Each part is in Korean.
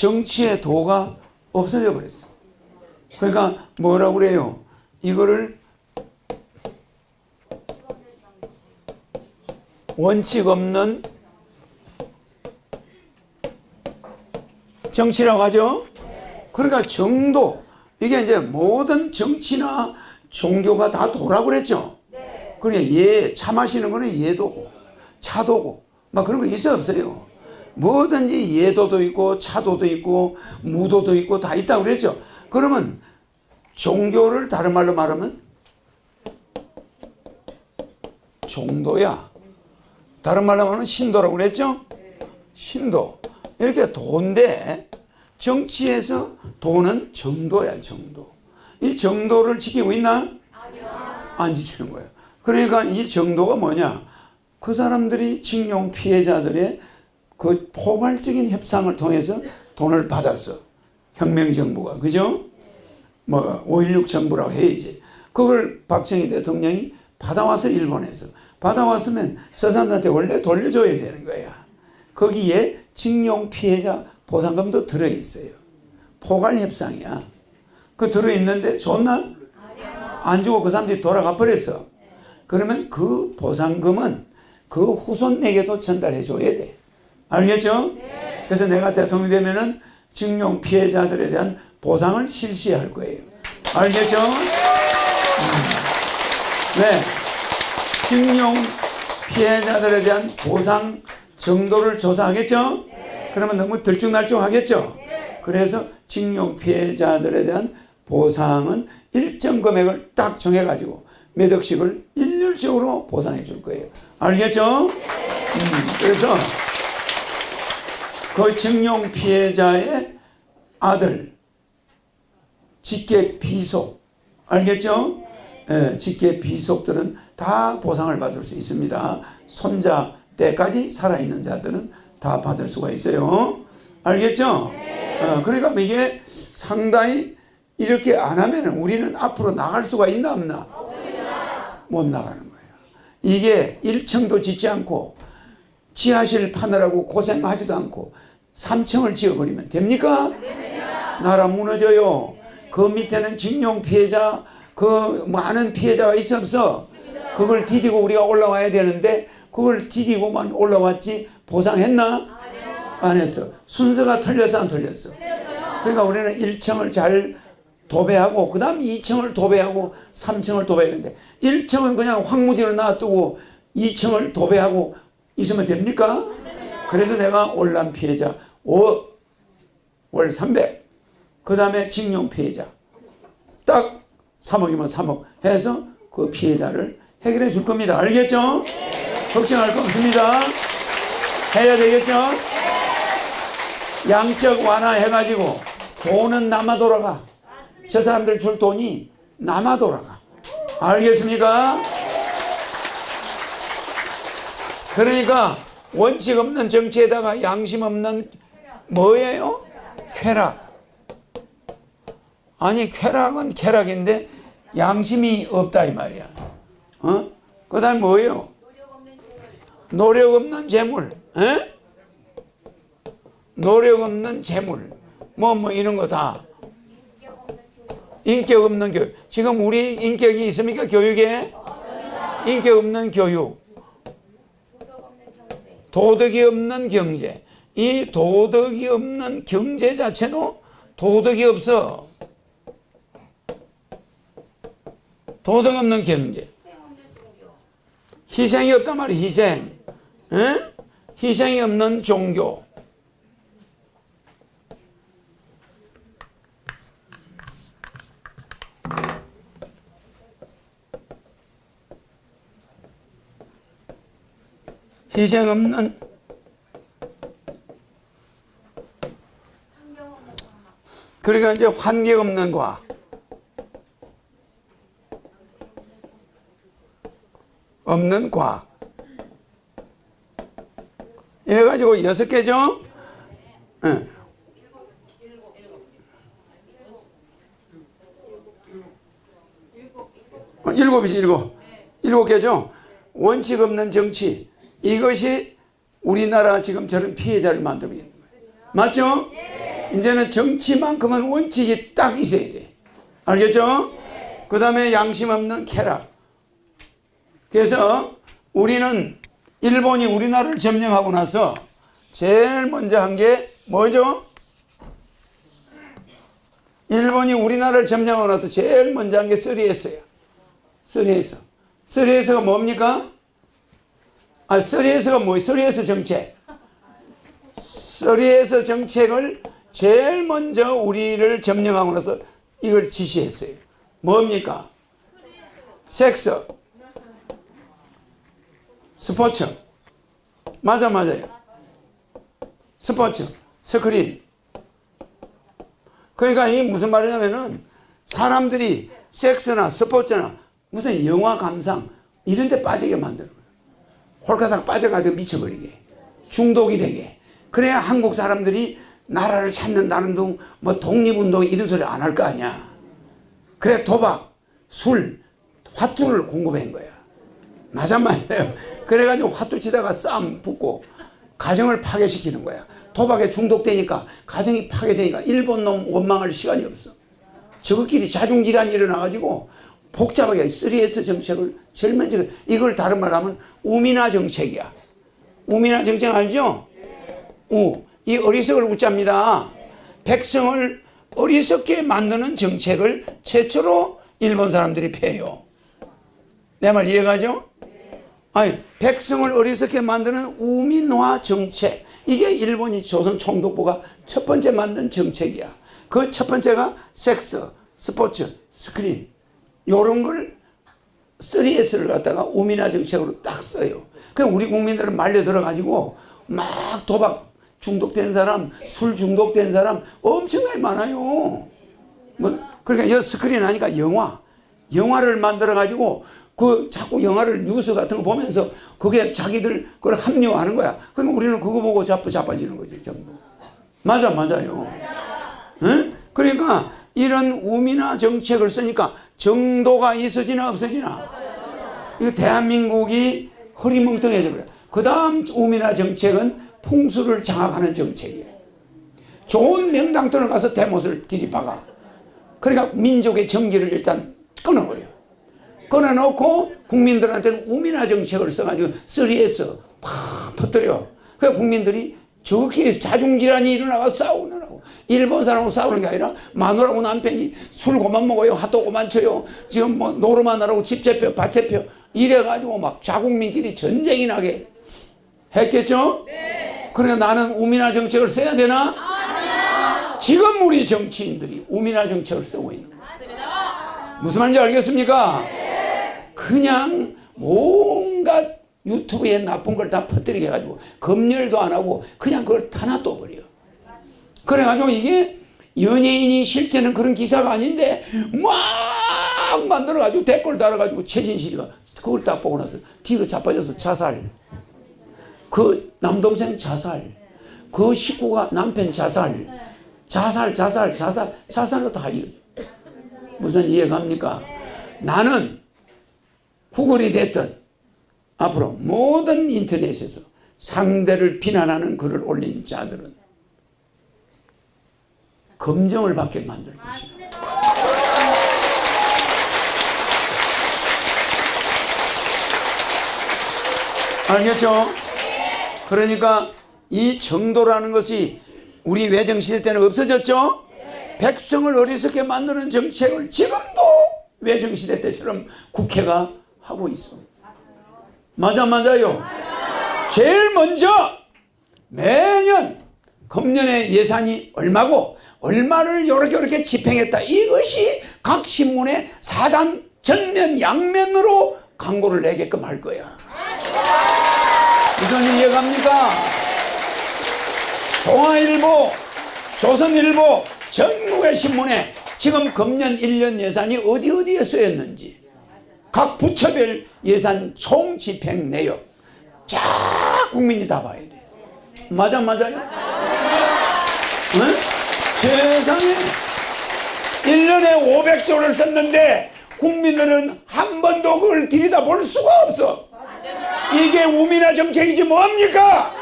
정치의 도가 없어져 버렸어. 그러니까 뭐라고 그래요? 이거를 원칙 없는 정치라고 하죠. 그러니까 정도 이게 이제 모든 정치나 종교가 다 도라고 그랬죠. 그러니까 예, 차 마시는 거는 예도고 차도고 막 그런 거 있어 없어요. 뭐든지 예도도 있고 차도도 있고 무도도 있고 다 있다고 그랬죠. 그러면 종교를 다른 말로 말하면 종도야. 다른 말로 말하면 신도라고 그랬죠? 신도. 이렇게 도인데 정치에서 도는 정도야, 정도. 이 정도를 지키고 있나? 안 지키는 거예요. 그러니까 이 정도가 뭐냐? 그 사람들이 징용 피해자들의 그 포괄적인 협상을 통해서 돈을 받았어. 혁명정부가. 그죠? 뭐, 5.16 정부라고 해야지. 그걸 박정희 대통령이 받아와서 일본에서. 받아왔으면 저 사람한테 원래 돌려줘야 되는 거야. 거기에 징용 피해자 보상금도 들어있어요. 포괄 협상이야. 그 들어있는데 줬나? 안 주고 그 사람들이 돌아가 버렸어. 그러면 그 보상금은 그 후손에게도 전달해 줘야 돼. 알겠죠? 그래서 내가 대통령이 되면은 징용 피해자들에 대한 보상을 실시할 거예요. 알겠죠? 음. 네. 징용 피해자들에 대한 보상 정도를 조사하겠죠? 그러면 너무 들쭉날쭉 하겠죠? 그래서 징용 피해자들에 대한 보상은 일정 금액을 딱 정해가지고 몇 억씩을 일률적으로 보상해 줄 거예요. 알겠죠? 음, 그래서 그 징용 피해자의 아들, 직계 비속, 알겠죠? 예, 직계 비속들은 다 보상을 받을 수 있습니다. 손자 때까지 살아있는 자들은 다 받을 수가 있어요. 알겠죠? 어, 그러니까 이게 상당히 이렇게 안 하면 우리는 앞으로 나갈 수가 있나 없나? 못 나가는 거예요. 이게 1층도 짓지 않고 지하실 파느라고 고생하지도 않고 3층을 지어버리면 됩니까? 나라 무너져요. 그 밑에는 징용 피해자, 그 많은 피해자가 있어 없어? 그걸 디디고 우리가 올라와야 되는데 그걸 디디고만 올라왔지 보상했나? 안 했어. 순서가 틀려서 안 틀렸어. 그러니까 우리는 1층을 잘 도배하고 그 다음 2층을 도배하고 3층을 도배했는데 1층은 그냥 황무지로 놔두고 2층을 도배하고 있으면 됩니까? 그래서 내가 올란 피해자 5, 월 300, 그 다음에 징용 피해자 딱 3억이면 3억 해서 그 피해자를 해결해 줄 겁니다. 알겠죠? 걱정할 거 없습니다. 해야 되겠죠? 양적 완화해가지고 돈은 남아 돌아가. 저 사람들 줄 돈이 남아 돌아가. 알겠습니까? 그러니까 원칙 없는 정치에다가 양심 없는 뭐예요? 쾌락. 아니 쾌락은 쾌락인데 양심이 없다 이 말이야. 어? 그다음 뭐예요? 노력 없는 재물. 에? 노력 없는 재물. 뭐뭐 이런 거 다. 인격 없는 교육. 지금 우리 인격이 있습니까? 교육에? 인격 없는 교육. 도덕이 없는 경제. 이 도덕이 없는 경제 자체도 도덕이 없어. 도덕 없는 경제. 희생이 없단 말이야, 희생. 에? 희생이 없는 종교. 희생 없는 그러니까 이제 환경 없는 과학. 없는 과학. 이래 가지고 여섯 개죠? 예. 어, 일곱이지, 일곱. 일곱 개죠? 원칙 없는 정치. 이것이 우리나라 지금 저런 피해자를 만들고 있는 거예요. 맞죠? 이제는 정치만큼은 원칙이 딱 있어야 돼. 알겠죠? 그 다음에 양심 없는 쾌락. 그래서 우리는 일본이 우리나라를 점령하고 나서 제일 먼저 한 게 뭐죠? 일본이 우리나라를 점령하고 나서 제일 먼저 한 게 쓰리에스야. 쓰리에스. 쓰리에스가 뭡니까? 아, 쓰리에스가 뭐예요? 쓰리에스 정책. 쓰리에스 정책을 제일 먼저 우리를 나서 이걸 지시했어요. 뭡니까? 섹스, 스포츠. 맞아, 맞아요. 스포츠, 스크린. 그러니까 이 무슨 말이냐면은 사람들이 섹스나 스포츠나 무슨 영화 감상 이런 데 빠지게 만드는 거예요. 홀가닥 빠져가지고 미쳐버리게. 중독이 되게. 그래야 한국 사람들이 나라를 찾는다는 둥, 뭐 독립운동 이런 소리 안 할 거 아니야. 그래 도박, 술, 화투를 공급한 거야. 맞아 말이에요. 그래가지고 화투 치다가 싸움 붙고 가정을 파괴시키는 거야. 도박에 중독되니까 가정이 파괴되니까 일본 놈 원망할 시간이 없어. 저것끼리 자중질환이 일어나가지고 복잡하게 3S 정책을 제일 먼저 이걸 다른 말로 하면 우민화 정책이야. 우민화 정책 알죠? 우. 이 어리석을 우자입니다. 백성을 어리석게 만드는 정책을 최초로 일본 사람들이 펴요. 내 말 이해가죠? 아니, 백성을 어리석게 만드는 우민화 정책. 이게 일본이 조선 총독부가 첫 번째 만든 정책이야. 그 첫 번째가 섹스, 스포츠, 스크린. 요런 걸 3S를 갖다가 우민화 정책으로 딱 써요. 그 우리 국민들은 말려 들어가지고 막 도박 중독된 사람, 술 중독된 사람 엄청나게 많아요. 뭐 그러니까 여 스크린 하니까 영화, 영화를 만들어 가지고 그 자꾸 영화를 뉴스 같은 거 보면서 그게 자기들 그걸 합리화하는 거야. 그러니까 우리는 그거 보고 자빠지는 거지 전부. 맞아 맞아요. 응? 그러니까 이런 우민화 정책을 쓰니까 정도가 있어지나 없어지나. 이거 대한민국이 허리멍텅해져 버려. 그 다음 우민화 정책은 풍수를 장악하는 정책이에요. 좋은 명당들을 가서 대못을 들이박아. 그러니까 민족의 정기를 일단 끊어버려. 끊어놓고 국민들한테는 우민화 정책을 써가지고 쓰리에서 팍 퍼뜨려. 그래서 국민들이 저렇게 자중질환이 일어나가 싸우느라고. 일본 사람하고 싸우는 게 아니라 마누라고 남편이 술 그만 먹어요. 핫도 그만 쳐요. 지금 뭐 노름만 하라고 집 잡혀, 밭 잡혀. 이래가지고 막 자국민끼리 전쟁이 나게 했겠죠? 네. 그러니까 나는 우민화 정책을 써야 되나? 아니요. 지금 우리 정치인들이 우민화 정책을 쓰고 있는 거예요. 무슨 말인지 알겠습니까? 네. 그냥 뭔가 유튜브에 나쁜 걸 다 퍼뜨리게 해가지고 검열도 안 하고 그냥 그걸 다 놔둬버려. 그래가지고 이게 연예인이 실제는 그런 기사가 아닌데 막 만들어가지고 댓글 달아가지고 최진실이가 그걸 딱 보고 나서 뒤로 자빠져서 자살. 그 남동생 자살, 그 식구가 남편 자살, 자살, 자살, 자살, 자살로 다 이어져. 무슨 이해갑니까? 나는 구글이 됐든 앞으로 모든 인터넷에서 상대를 비난하는 글을 올린 자들은 검정을 받게 만들 것이다. 알겠죠? 그러니까 이 정도라는 것이 우리 외정시대 때는 없어졌죠? 백성을 어리석게 만드는 정책을 지금도 외정시대 때처럼 국회가 하고 있어. 맞아, 맞아요. 제일 먼저 매년 금년의 예산이 얼마고 얼마를 이렇게 이렇게 집행했다. 이것이 각 신문의 사단 전면 양면으로 광고를 내게끔 할 거야. 이건 이해갑니까? 동아일보, 조선일보, 전국의 신문에 지금 금년 1년 예산이 어디 어디에 쓰였는지 각 부처별 예산 총 집행 내역 쫙 국민이 다 봐야 돼. 맞아 맞아요? 응? 세상에 1년에 500조를 썼는데 국민들은 한 번도 그걸 들여다 볼 수가 없어. 이게 우민화 정책이지 뭡니까?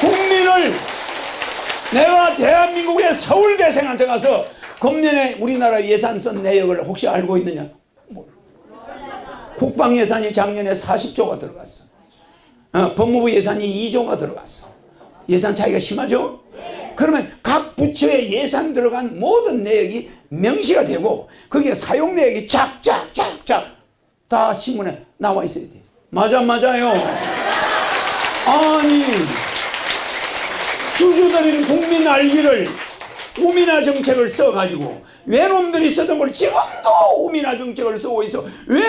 국민을 내가 대한민국의 서울대생한테 가서 금년에 우리나라 예산 쓴 내역을 혹시 알고 있느냐? 뭐. 국방 예산이 작년에 40조가 들어갔어. 어, 법무부 예산이 2조가 들어갔어. 예산 차이가 심하죠? 그러면 각 부처의 예산 들어간 모든 내역이 명시가 되고 거기에 사용 내역이 쫙쫙쫙쫙 다 신문에 나와 있어야 돼. 맞아 맞아요. 아니 주주들이 국민 알기를 우민화 정책을 써가지고 외놈들이 쓰던 걸 지금도 우민화 정책을 쓰고 있어 왜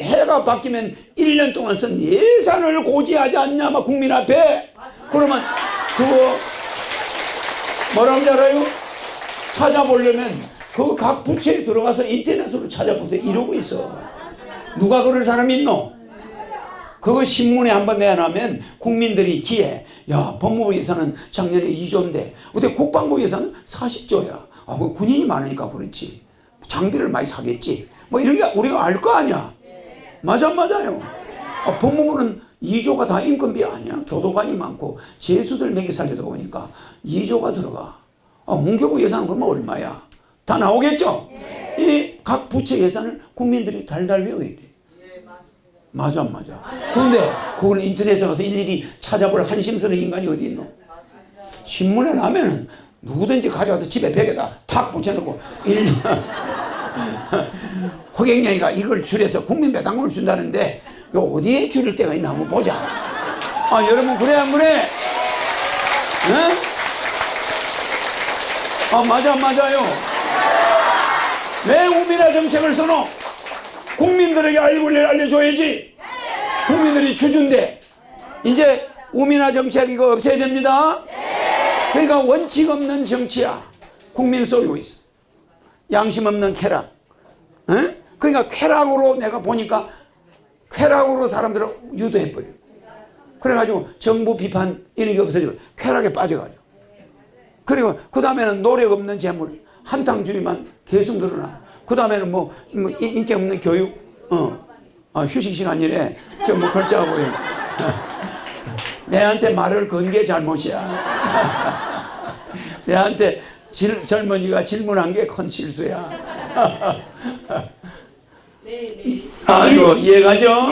해가 바뀌면 1년 동안 쓴 예산을 고지하지 않냐 막 국민 앞에 그러면 그거 뭐라고 알아요? 찾아보려면 그 각 부처에 들어가서 인터넷으로 찾아보세요. 이러고 있어. 누가 그럴 사람이 있노? 그거 신문에 한번 내놓으면 국민들이 기에 야 법무부 예산은 작년에 2조인데 어떻게 국방부 예산은 40조야. 아, 그 군인이 많으니까 그렇지. 장비를 많이 사겠지. 뭐 이런 게 우리가 알 거 아니야. 맞아 맞아요? 아, 법무부는 2조가 다 인건비 아니야. 교도관이 많고 재수들 먹이 살리다 보니까 2조가 들어가. 아, 문교부 예산은 그러면 얼마야? 다 나오겠죠? 이각 부처 예산을 국민들이 달달 외워야 돼. 맞아 안 맞아. 그런데 그걸 인터넷에 가서 일일이 찾아볼 한심스러운 인간이 어디 있노? 신문에 나면은 누구든지 가져와서 집에 벽에다 탁 붙여놓고 일 허경영이가 이걸 줄여서 국민 배당금을 준다는데 요 어디에 줄일 데가 있나 한번 보자. 아 여러분 그래 안 그래? 응? 아 맞아 맞아요. 왜 우미라 정책을 써노? 국민들에게 알고를 알려줘야지. 국민들이 주준데 이제 우민화 정책 이거 없애야 됩니다. 그러니까 원칙 없는 정치야. 국민 쏘고 있어. 양심 없는 쾌락. 응? 그러니까 쾌락으로 내가 보니까 쾌락으로 사람들을 유도해버려. 그래가지고 정부 비판 이런 게 없어지고 쾌락에 빠져가지고. 그리고 그 다음에는 노력 없는 재물, 한탕주의만 계속 늘어나. 그 다음에는 뭐, 뭐 인- 인기 없는 교육, 어, 아, 휴식 시간이래. 저뭐 보여. 내한테 말을 건 게 잘못이야. 내한테 질- 젊은이가 질문한 게 큰 실수야. 아이고 이해가죠?